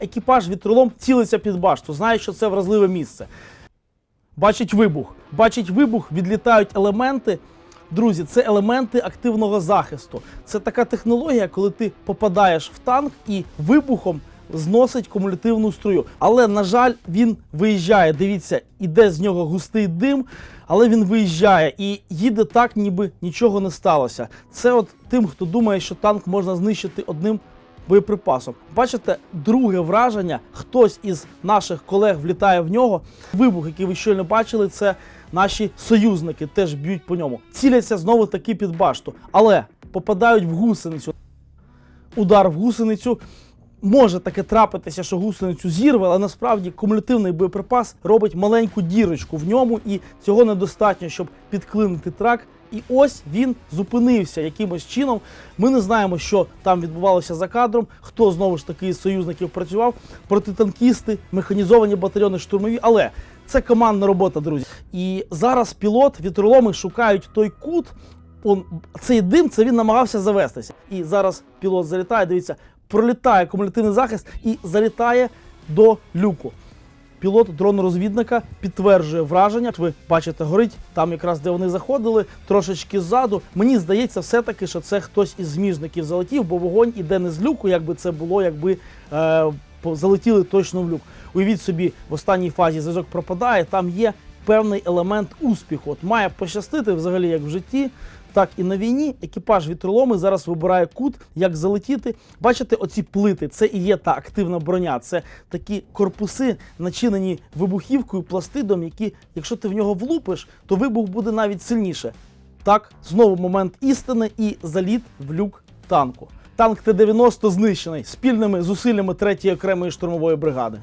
екіпаж вітролом цілиться під башту, знає, що це вразливе місце. Бачить вибух. Бачить вибух, відлітають елементи. Друзі, це елементи активного захисту. Це така технологія, коли ти попадаєш в танк і вибухом зносить кумулятивну струю. Але, на жаль, він виїжджає. Дивіться, іде з нього густий дим, але він виїжджає і їде так, ніби нічого не сталося. Це от тим, хто думає, що танк можна знищити одним боєприпасом. Бачите, друге враження: хтось із наших колег влітає в нього. Вибух, який ви щойно бачили, це наші союзники теж б'ють по ньому. Ціляться знову таки під башту, але попадають в гусеницю. Удар в гусеницю. Може таке трапитися, що гусеницю зірве, але насправді кумулятивний боєприпас робить маленьку дірочку в ньому, і цього недостатньо, щоб підклинити трак. І ось він зупинився якимось чином. Ми не знаємо, що там відбувалося за кадром, хто знову ж таки із союзників працював, протитанкісти, механізовані батальйони штурмові. Але це командна робота, друзі. І зараз пілот, вітроломи шукають той кут. Он, цей дим це він намагався завестися. І зараз пілот залітає, дивіться, пролітає кумулятивний захист і залітає до люку. Пілот дрон-розвідника підтверджує враження. Ви бачите, горить там, якраз де вони заходили, трошечки ззаду. Мені здається, все-таки, що це хтось із зміжників залетів, бо вогонь іде не з люку, якби це було, якби е, залетіли точно в люк. Уявіть собі, в останній фазі зв'язок пропадає, там є певний елемент успіху. От має пощастити взагалі, як в житті, так і на війні. Екіпаж вітроломи зараз вибирає кут, як залетіти. Бачите, оці плити, це і є та активна броня. Це такі корпуси, начинені вибухівкою, пластидом, які, якщо ти в нього влупиш, то вибух буде навіть сильніше. Так, знову момент істини і заліт в люк танку. Танк Т-90 знищений спільними зусиллями 3-ї окремої штурмової бригади.